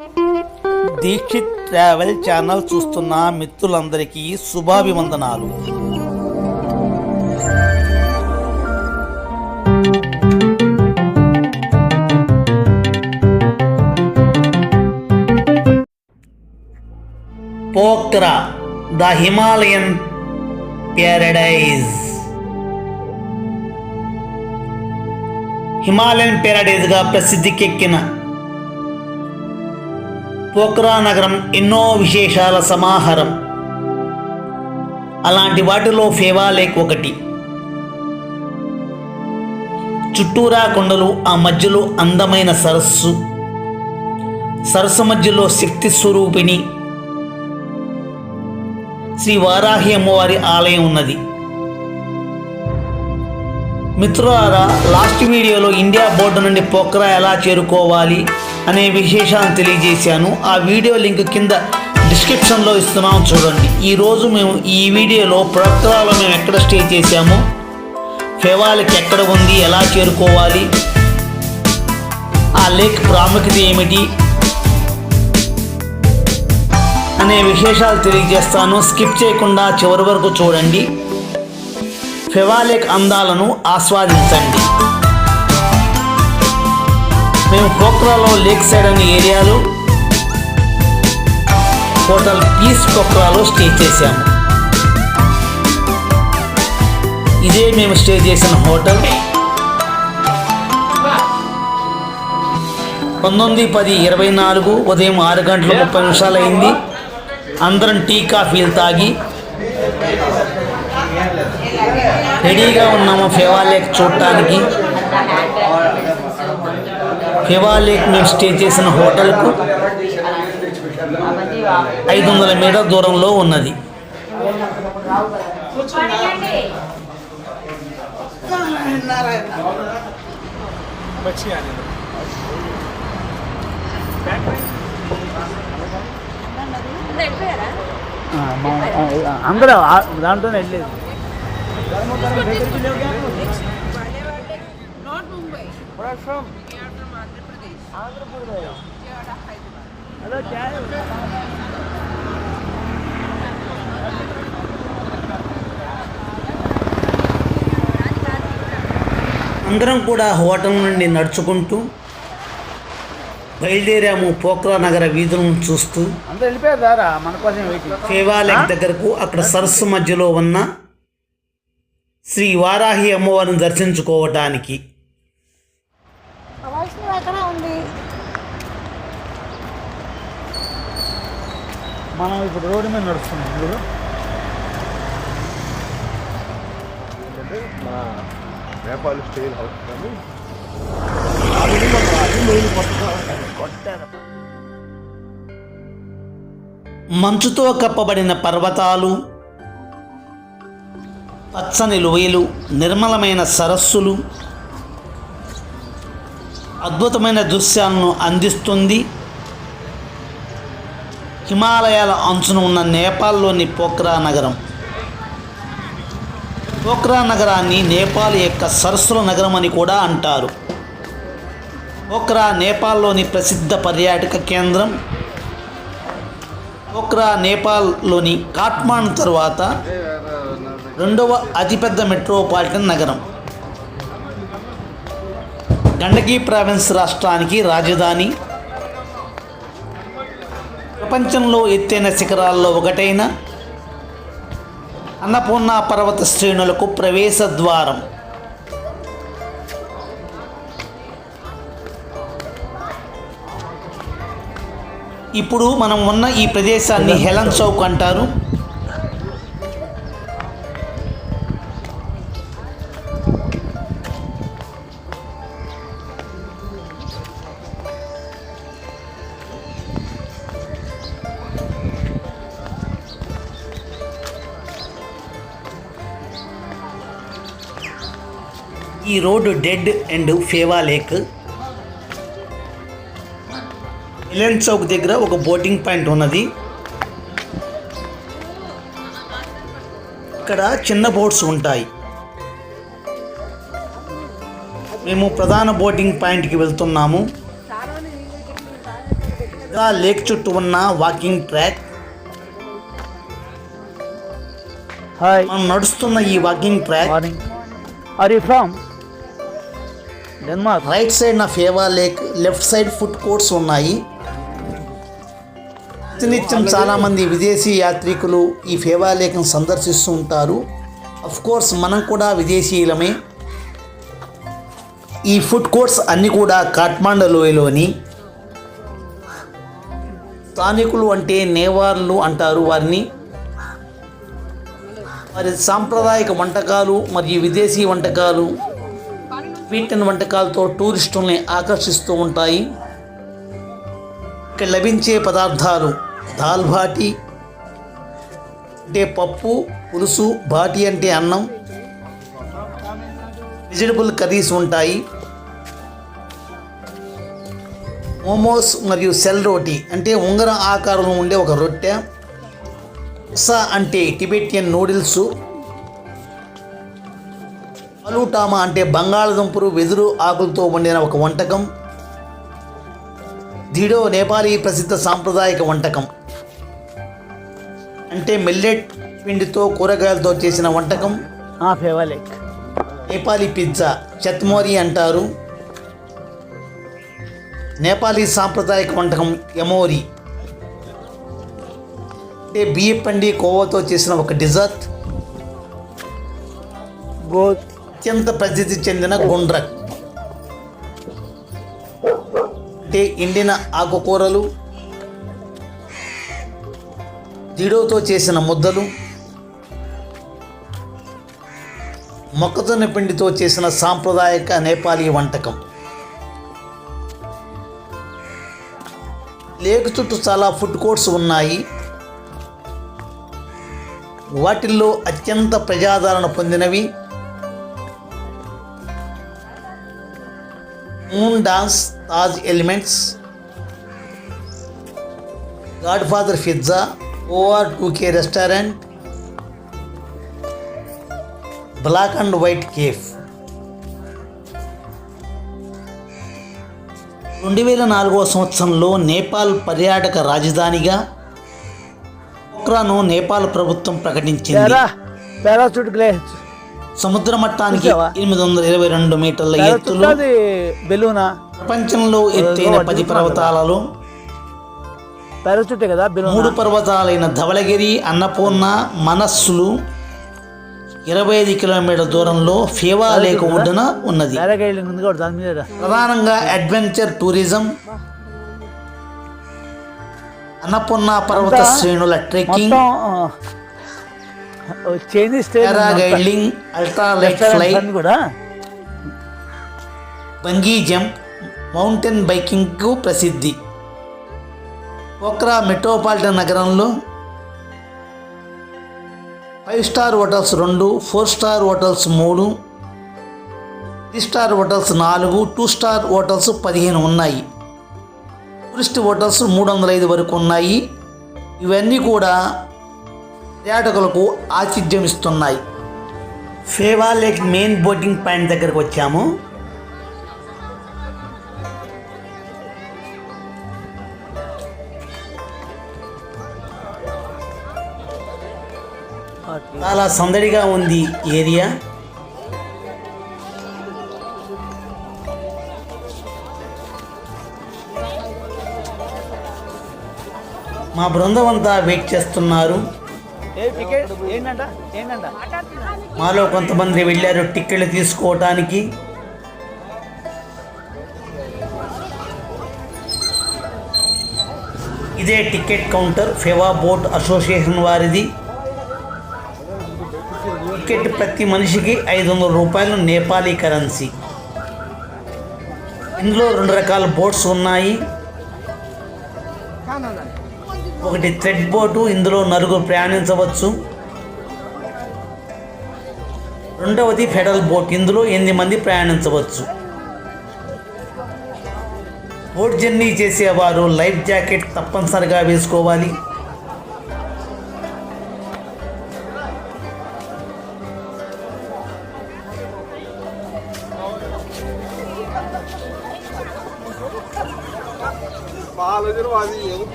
Dixit travel channel చూస్తున్న మిత్రులందరికీ శుభాభివందనాలు. Pokhara the Himalayan paradise. Himalayan ప్యారడైజ్గా ప్రసిద్ధికెక్కిన పోక్రా నగరం ఎన్నో విశేషాల సమాహారం. అలాంటి వాటిలో ఫేవా లేక్ ఒకటి. చుట్టూరా కొండలు ఆ మధ్యలో అందమైన సరస్సు. సరస్సు మధ్యలో శక్తి స్వరూపిణి. శ్రీ వారాహి అమ్మవారి ఆలయం ఉన్నది. మిత్రులారా లాస్ట్ వీడియోలో ఇండియా బోర్డు నుండి పోక్రా ఎలా చేరుకోవాలి? అనే విశేషాలను తెలియజేశాను. ఆ వీడియో లింక్ కింద డిస్క్రిప్షన్లో ఇస్తున్నాం చూడండి. ఈరోజు మేము ఈ వీడియోలో ప్రవక్తరాలో మేము ఎక్కడ స్టే చేశాము? ఫెవాలిక్ ఎక్కడ ఉంది? ఎలా చేరుకోవాలి? ఆ లేక్ ప్రాముఖ్యత ఏమిటి? అనే విశేషాలు తెలియజేస్తాను. స్కిప్ చేయకుండా చివరి వరకు చూడండి. ఫెవాలేక్ అందాలను ఆస్వాదించండి. మేము పోక్రాలో లేక్ సైడ్ అనే ఏరియాలో హోటల్ పీస్ పోఖ్రాలో స్టే చేశాము. ఇదే మేము స్టే చేసిన హోటల్. పంతొమ్మిది పది ఇరవై నాలుగు ఉదయం ఆరు గంటల ముప్పై నిమిషాలు అయింది. అందరం టీ కాఫీలు తాగి రెడీగా ఉన్నాము ఫేవా లేక్ చూడటానికి. ఫేవా లేక్ మేము స్టే చేసిన హోటల్కు ఐదు వందల మీటర్ దూరంలో ఉన్నది. అందరూ దాంట్లోనే from? అందరం కూడా హోటల్ నుండి నడుచుకుంటూ బయలుదేరాము పోఖ్రా నగర వీధులను చూస్తూ. లేక్ దగ్గరకు అక్కడ సరస్సు మధ్యలో ఉన్న శ్రీ వారాహి అమ్మవారిని దర్శించుకోవటానికి వైష్ణవి ఎక్కడ ఉంది మనం ఇప్పుడు రోడ్డు మీద నడుస్తున్నాం. మీరు? నేపాల్ స్టైల్ హౌస్ కానీ మంచుతో కప్పబడిన పర్వతాలు పచ్చని లోయలు నిర్మలమైన సరస్సులు అద్భుతమైన దృశ్యాలను అందిస్తుంది హిమాలయాల అంచున ఉన్న నేపాల్లోని పోఖ్రా నగరం. పోఖ్రా నగరాన్ని నేపాల్ యొక్క సరస్సుల నగరం అని కూడా అంటారు. పోఖ్రా నేపాల్లోని ప్రసిద్ధ పర్యాటక కేంద్రం. పోఖ్రా నేపాల్లోని కాట్మాండ్ తర్వాత రెండవ అతిపెద్ద మెట్రోపాలిటన్ నగరం. గండకీ ప్రావిన్స్ రాష్ట్రానికి రాజధాని. ప్రపంచంలో ఎత్తైన శిఖరాల్లో ఒకటైన అన్నపూర్ణ పర్వత శ్రేణులకు ప్రవేశ ద్వారం. ఇప్పుడు మనం ఉన్న ఈ ప్రదేశాన్ని హెలన్ చౌక్ అంటారు. ఈ road dead end Phewa lake. Halan Chowk దగ్గర ఒక బోటింగ్ పాయింట్ ఉన్నది. ఇక్కడ చిన్న బోట్స్ ఉంటాయి. మేము ప్రధాన బోటింగ్ పాయింట్కి వెళ్తున్నాము. ఇంకా లేక్ చుట్టూ ఉన్న వాకింగ్ ట్రాక్. హాయ్ మనం నడుస్తున్న ఈ walking track. Are you from Denmark. Right side నా Phewa lake left side food courts ఉన్నాయి. ప్రతినిత్యం చాలామంది విదేశీ యాత్రికులు ఈ ఫేవా లేక్ను సందర్శిస్తూ ఉంటారు. అఫ్ కోర్స్ మనం కూడా విదేశీయులమే. ఈ ఫుడ్ కోర్ట్స్ అన్నీ కూడా కాఠ్మాండు లోయలోని. స్థానికులు అంటే నేవార్లు అంటారు వారిని. వారి సాంప్రదాయక వంటకాలు మరియు విదేశీ వంటకాలు వీటిని వంటకాలతో టూరిస్టుల్ని ఆకర్షిస్తూ ఉంటాయి. ఇక్కడ లభించే పదార్థాలు దాల్ బాటి అంటే పప్పు పులుసు బాటి అంటే అన్నం వెజిటబుల్ కర్రీస్ ఉంటాయి. మోమోస్ మరియు సెల్ రోటీ అంటే ఉంగరం ఆకారంలో ఉండే ఒక రొట్టె సా అంటే టిబెటియన్ నూడిల్స్ ఆలూటామా అంటే బంగాళదుంపలు వెదురు ఆకులతో వండిన ఒక వంటకం. దిడో నేపాలీ ప్రసిద్ధ సాంప్రదాయక వంటకం. అంటే మిల్లెట్ పిండితో కూరగాయలతో చేసిన వంటకం. నేపాలీ పిజ్జా చత్మోరి అంటారు. నేపాలీ సాంప్రదాయక వంటకం యమోరి. అంటే బియ్య పండి కోవతో చేసిన ఒక డిజర్ట్. గో అత్యంత ప్రసిద్ధి చెందిన గుండ్రక్ అంటే ఎండిన ఆకుకూరలు జీడోతో చేసిన ముద్దలు మొక్కజొన్న పిండితో చేసిన సాంప్రదాయక నేపాలీ వంటకం. లేక్ చుట్టూ చాలా ఫుడ్ కోర్ట్స్ ఉన్నాయి. వాటిల్లో అత్యంత ప్రజాదరణ పొందినవి Moon Dance Taj Elements God Father Pizza O R two K restaurant Black and White Cafe రెండు వేల నాలుగవ సంవత్సరంలో నేపాల్ పర్యాటక రాజధానిగా పోఖ్రాను నేపాల్ ప్రభుత్వం ప్రకటించింది. పారా సముద్ర మట్టానికి? ఎనిమిది వందల ఇరవై రెండు మీటర్ల ఎత్తులో బెలూనా? ప్రపంచంలో ఎత్తైన పది పర్వతాలలో పారాచూటే కదా మూడు పర్వతాలైన ధవళగిరి అన్నపూర్ణ మనస్సులు ఇరవై ఐదు కిలోమీటర్ల దూరంలో ఫేవా లేక్ ఒడ్డున ఉన్నది. ప్రధానంగా అడ్వెంచర్ టూరిజం అన్నపూర్ణ పర్వత శ్రేణుల trekking Chinese paragliding ultra light fly అన్ని కూడా. బంగీ జంప్ మౌంటైన్ బైకింగ్కు ప్రసిద్ధి. పోఖ్రా మెట్రోపాలిటన్ నగరంలో ఫైవ్ స్టార్ హోటల్స్ రెండు ఫోర్ స్టార్ హోటల్స్ మూడు త్రీ స్టార్ హోటల్స్ నాలుగు టూ స్టార్ హోటల్స్ పదిహేను ఉన్నాయి. టూరిస్ట్ హోటల్స్ మూడు వందల ఐదు వరకు ఉన్నాయి. ఇవన్నీ కూడా పర్యాటకులకు ఆతిథ్యం ఇస్తున్నాయి Phewa lake main boating point దగ్గరకు వచ్చాము. చాలా సందడిగా ఉంది ఏరియా. మా బృందం అంతా వెయిట్ చేస్తున్నారు. మాలో కొంతమంది వెళ్ళారు టిక్కెట్లు తీసుకోవటానికి. ఇదే ticket counter Phewa boat association వారిది. టికెట్ ప్రతి మనిషికి ఐదు వందల రూపాయలు నేపాలీ కరెన్సీ. ఇందులో రెండు రకాల బోట్స్ ఉన్నాయి. ఒకటి థ్రెడ్ బోటు ఇందులో నలుగురు ప్రయాణించవచ్చు. రెండవది ఫెడరల్ బోట్ ఇందులో ఎనిమిది మంది ప్రయాణించవచ్చు. బోట్ జర్నీ చేసేవారు లైఫ్ జాకెట్ తప్పనిసరిగా వేసుకోవాలి.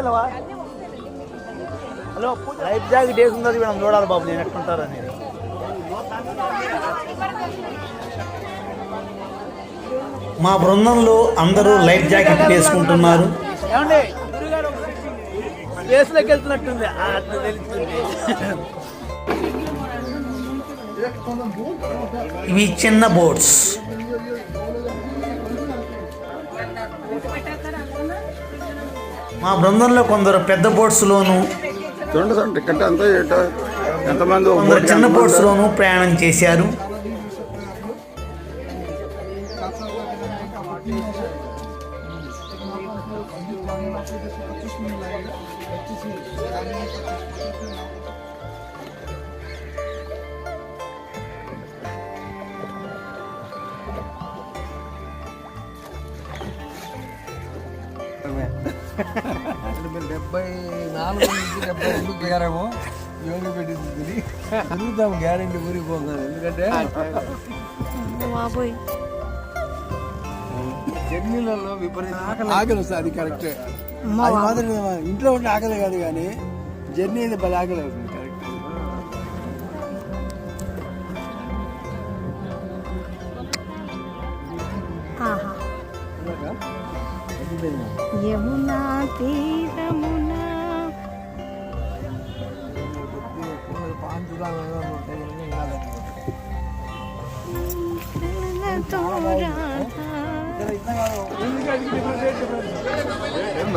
తీసుకెళ్ళవా హలో లైఫ్ జాకెట్ వేసుకుంటారు మనం చూడాలి బాబు నేను ఎట్లుంటారని మా బృందంలో అందరూ లైఫ్ జాకెట్ వేసుకుంటున్నారు. ఏమండి? స్పేస్లోకి వెళ్తున్నట్టుంది. ఆ, అట్లా తెలుస్తుంది. ఇవి చిన్న బోట్స్. మా బృందంలో కొందరు పెద్ద బోట్స్లోను చూడండి సార్ టికెట్ ఎంత ఏంటో ఎంతమంది కొందరు చిన్న? బోట్స్లోను ప్రయాణం చేశారు డెబ్బై నాలుగు నుంచి డెబ్బై రెండు దిగారేమో యోగి పెట్టింది తిని తిరుగుతాము గ్యారెంటీ ఊరికి పోగాను ఎందుకంటే జర్నీలలో విపరీత ఆకలి. ఆకలి వస్తుంది అది కరెక్టే. మాత్రం ఇంట్లో ఉంటే ఆకలి కాదు కానీ జర్నీ అయితే భలే ఆకలి అవుతుంది.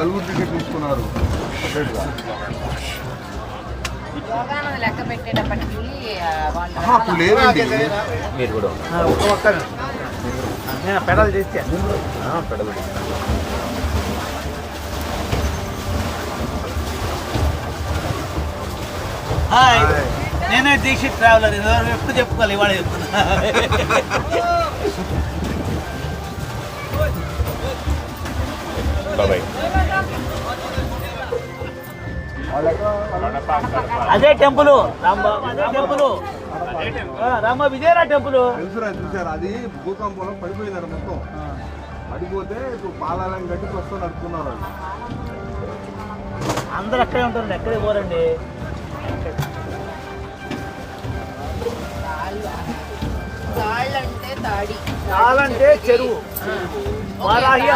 నలుగురు టికెట్ తీసుకున్నారు. అప్పుడు లేదండి. ఒక్క నేను పెడల్ చేస్తే హాయ్. నేనే దీక్షిత్ ట్రావెలర్ ఎప్పుడు చెప్పుకోవాలి ఇవాళ చెప్తున్నా. అదే టెంపుల్. టెంపుల్. రాంబా విజయరా టెంపుల్? తెలుసురా చూసారు? అది భూకంపంలో పడిపోయిందండి మొత్తం. పడిపోతే ఇప్పుడు పాలాలను కట్టి ప్రస్తుతం నడుపుతున్నారు అందరు అక్కడే ఉంటారు ఎక్కడికి పోరండి? తాళంటే చెరువు. వారాహి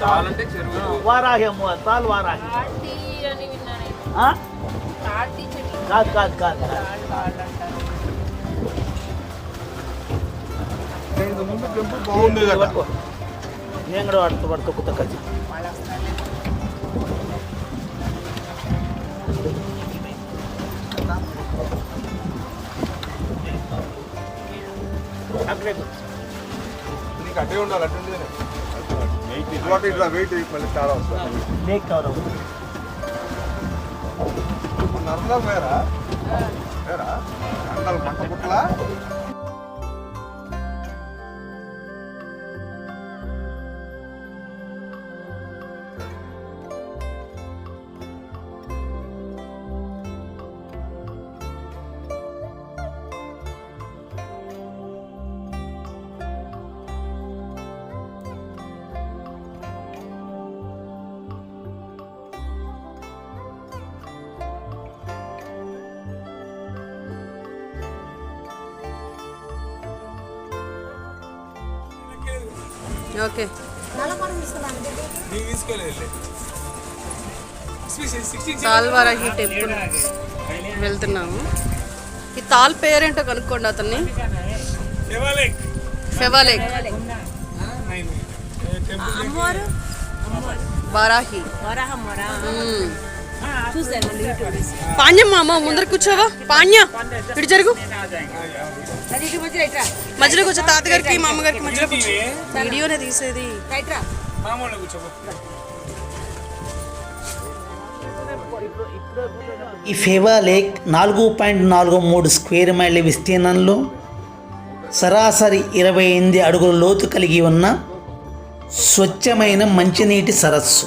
అమ్మవారు ఆ, తాపుని తాళంటారు వారాహి అమ్మవారు తాళ్ళు వారాహి తాటి అని విన్నాను ఆ? తాటి చెట్టు. కాదు కాదు కాదు. నేను కూడా పడుతూ పడుతూ కుత్త కలిసి. అక్కడే నీకు అట్టే ఉండాలి అట్టే ఉంటేనే. ఇటు అటు ఇటు రా, వెయిట్ మళ్ళీ చాలా వస్తుంది. నర్మదా పోయారా పోయారా నర్మదాలు మంట పుట్లా ఓకే. తాల్వారాహి టెంపుల్ వెళ్తున్నాము. ఈ తాల్ పేరేంటో కనుక్కోండి అతన్ని. ఫెవాలేక్ అమ్మవారు? బారాహి వరాహమ్మరా? మ్మ్. చూసాను యూట్యూబ్ పాణ్యం మామ ముందర కూర్చోవా? పాణ్య ఇటు జరుగు. మధ్యలో కూర్చో తాతగారికి మా అమ్మగారికి మధ్యలో కూర్చో. వీడియోనే తీసేది. ఈ ఫేవా లేక్ నాలుగు పాయింట్ నాలుగు మూడు స్క్వేర్ మైళ్ళ విస్తీర్ణంలో సరాసరి ఇరవై ఎనిమిది అడుగుల లోతు కలిగి ఉన్న స్వచ్ఛమైన మంచినీటి సరస్సు.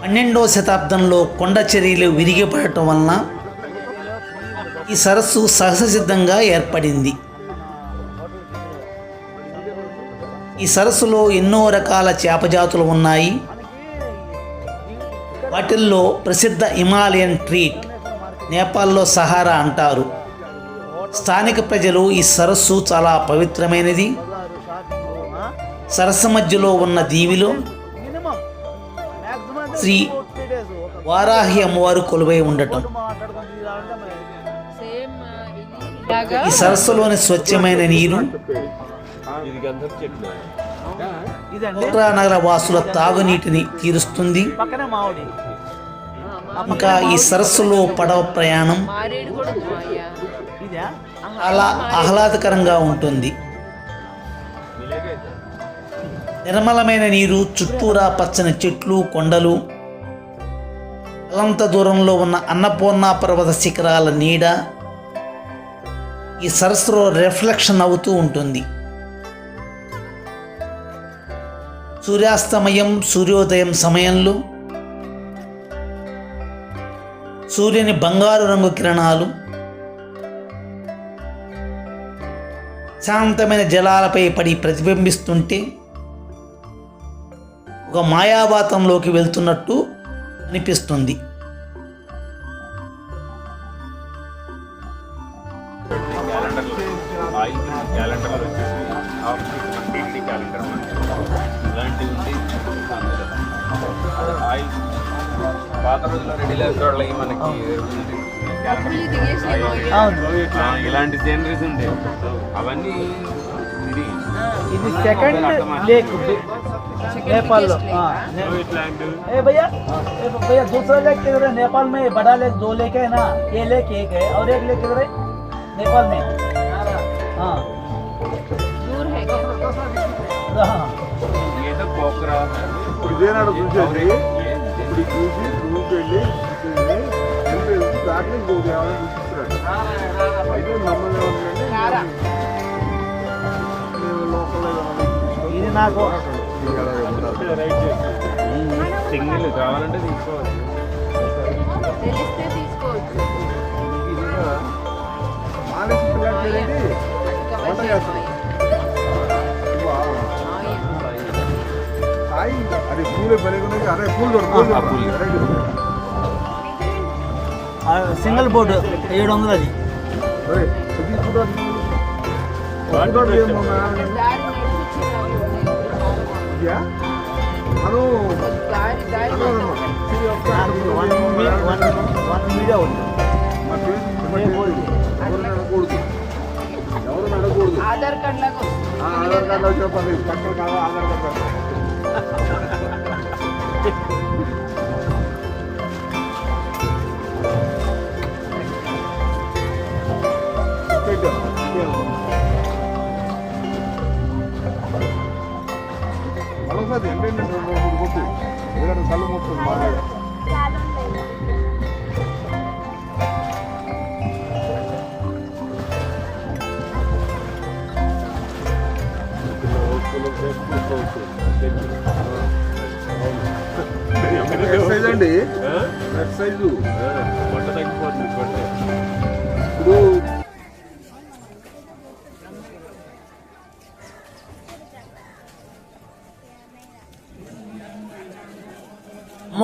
పన్నెండవ శతాబ్దంలో కొండ చర్యలు విరిగిపడటం వలన ఈ సరస్సు సహజసిద్ధంగా ఏర్పడింది. ఈ సరస్సులో ఎన్నో రకాల చేప జాతులు ఉన్నాయి. వాటిల్లో ప్రసిద్ధ హిమాలయన్ ట్రీట్ నేపాల్లో సహారా అంటారు. స్థానిక ప్రజలు ఈ సరస్సు చాలా పవిత్రమైనది. సరస్సు మధ్యలో ఉన్న దీవిలో శ్రీ వారాహి అమ్మవారు కొలువై ఉండటం. ఈ సరస్సులోని స్వచ్ఛమైన నీరు కోట్రా నగర వాసుల తాగునీటిని తీరుస్తుంది. ఇంకా ఈ సరస్సులో పడవ ప్రయాణం చాలా ఆహ్లాదకరంగా ఉంటుంది. నిర్మలమైన నీరు చుట్టూరా పచ్చని చెట్లు కొండలు అలంత దూరంలో ఉన్న అన్నపూర్ణ పర్వత శిఖరాల నీడ ఈ సరస్సులో రిఫ్లెక్షన్ అవుతూ ఉంటుంది. సూర్యాస్తమయం సూర్యోదయం సమయంలో సూర్యుని బంగారు రంగు కిరణాలు శాంతమైన జలాలపై పడి ప్రతిబింబిస్తుంటే ఒక మాయావాతంలోకి వెళ్తున్నట్టు అనిపిస్తుంది. ఇలాంటి సీనరీస్ ఉంటాయి అవన్నీ ఇది ఇది సెకండ్ लेक नेपाल लो हाँ ने- ఇట్లాంటి ए भैया ए भैया दूसरा लेक किधर है नेपाल में बड़ा लेक दो लेक है ना ये लेक एक है और एक लेक किधर है नेपाल में हाँ दूर है क्या हाँ ఏదో పోకరా ఇదేనాడు ఇది నాకు సింగిల్ కావాలంటే తీసుకోవచ్చు తెలిస్తే అరే పూలే పలికి అరే పూలు దొరకదు పూలు సింగిల్ బోర్డు ఏడు వందలు అది అరే ఇది కూడా వాడుకోవడం ఏమన్నా దారి నడిపించేసాము ఇయ్యా? మనం దారి దారి వన్ వన్ వన్ వీడియో ఉంది మా పేరు ఎవరిని అడగకూడదు ఎవరిని అడగకూడదు ఆధార్ కార్డ్ లాగా వస్తుంది ఆ, ఆధార్ కార్డు వచ్చిన పర్లేదు పక్కన కాదు ఆధార్ కార్డు మరోసారి ఎంటైనా రెండు మూడు కొట్టు ఎందుకంటే కళ్ళు మూస్తుంది బాగా నెట్ సైజ్ అండి నెట్ సైజు పొట్ట తగ్గిపోతుంది పొట్ట ఇప్పుడు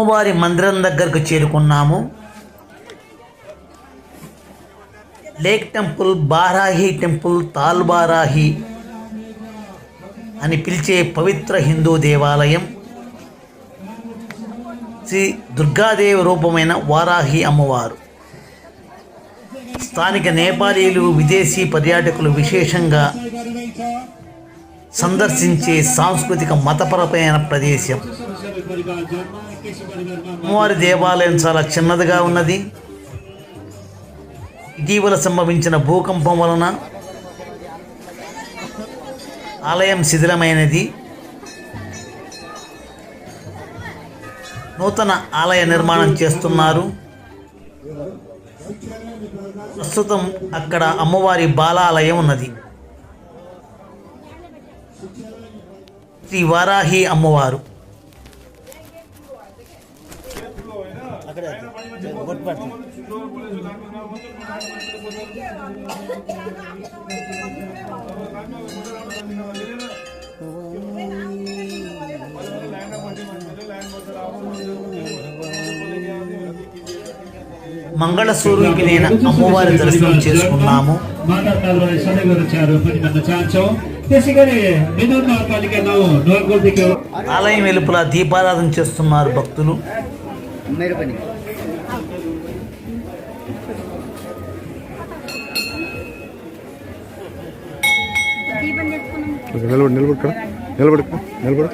అమ్మవారి మందిరం దగ్గరకు చేరుకున్నాము. Lake temple Barahi temple Talbarahi అని పిలిచే పవిత్ర హిందూ దేవాలయం. శ్రీ దుర్గాదేవి రూపమైన వారాహి అమ్మవారు. స్థానిక నేపాలీలు విదేశీ పర్యాటకులు విశేషంగా సందర్శించే సాంస్కృతిక మతపరమైన ప్రదేశం. అమ్మవారి దేవాలయం చాలా చిన్నదిగా ఉన్నది. ఇటీవల సంభవించిన భూకంపం వలన ఆలయం శిథిలమైనది. నూతన ఆలయ నిర్మాణం చేస్తున్నారు. ప్రస్తుతం అక్కడ అమ్మవారి బాలాలయం ఉన్నది. శ్రీ వారాహి అమ్మవారు. అక్కడ ఒట్టు పడుతుంది మంగళ స్వరూపి నేను అమ్మవారి దర్శనం చేసుకున్నాము. ఆలయం వెలుపల దీపారాధన చేస్తున్నారు భక్తులు. నిలబడి నిలబడి నిలబడి నిలబడి.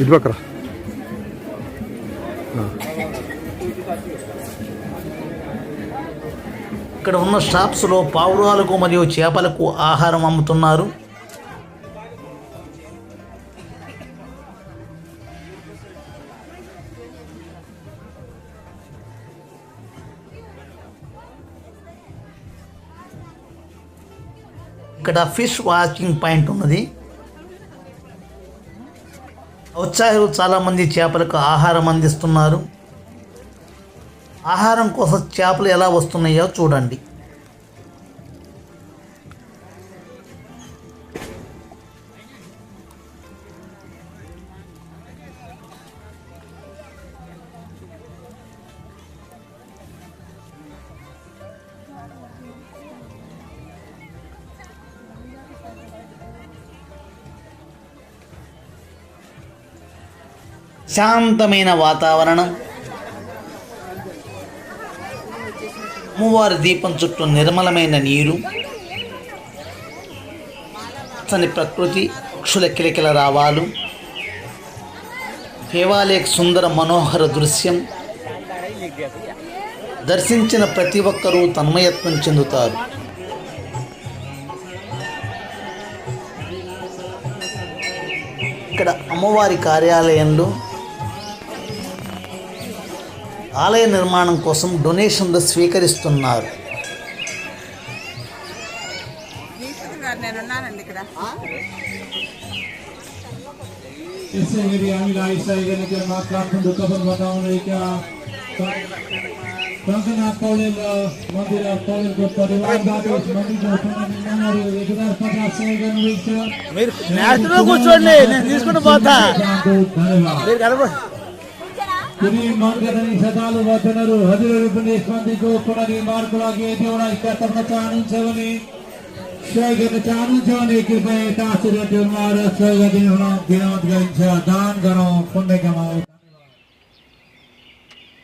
ఇటు పక్కరా. ఇక్కడ ఉన్న షాప్స్లో పావురాలకు మరియు చేపలకు ఆహారం అమ్ముతున్నారు. ఇక్కడ ఫిష్ వాచింగ్ పాయింట్ ఉన్నది. ఉత్సాహులు చాలామంది చేపలకు ఆహారం అందిస్తున్నారు. ఆహారం కోసం చేపలు ఎలా వస్తున్నాయో చూడండి. శాంతమైన వాతావరణం. అమ్మవారి దీపం చుట్టూ నిర్మలమైన నీరు. చని ప్రకృతి పక్షుల కిలకిల రావాలు. దేవాలయ సుందర మనోహర దృశ్యం. దర్శించిన ప్రతి ఒక్కరూ తన్మయత్వం చెందుతారు. ఇక్కడ అమ్మవారి కార్యాలయంలో ఆలయ నిర్మాణం కోసం డొనేషన్లు స్వీకరిస్తున్నారు నేనున్నానండి ఇక్కడ त्यसैगरी हामीलाई सही मात्राखण्ड कवन बताउने क्या शङ्करनाथ पौडेल र मन्दिर पौडेलको परिवारबाट यस मन्दिरको पुनर्निर्माणहरू एक हजार पचास सय गर्नुहुनेछ మీరు నేషనల్ కూర్చోండి నేను తీసుకుంటూ పోతా यहाँको धन्यवाद మీరు కనప कुनै मन्दिर अनि श्रद्धालु वचनहरू हजुरहरू पनि यस ಕುರಿ ಮಾರ್ಗದಲ್ಲಿ ಸದಾಲು ಜನರು ಹದಿನೇಷ್ಮಿ ಮಾರ್ಗವಾಗಿ ಚಾಣಿಸವನಿ ಚಾಣಿಸವನಿ ಕೃಪೆ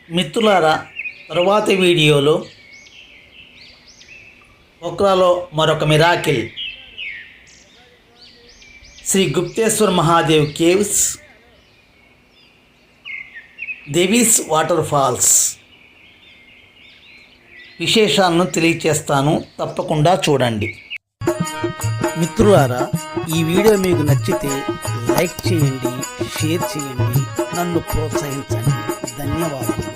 మిత్రులారా తరువాతి వీడియోలు ఒక్రాలో మరొక miracle. Shri Gupteshwar Mahadev caves Devi's water falls. విశేషాలను తెలియచేస్తాను తప్పకుండా చూడండి. మిత్రులారా ఈ వీడియో మీకు నచ్చితే లైక్ చేయండి షేర్ చేయండి నన్ను ప్రోత్సహించండి. ధన్యవాదాలు.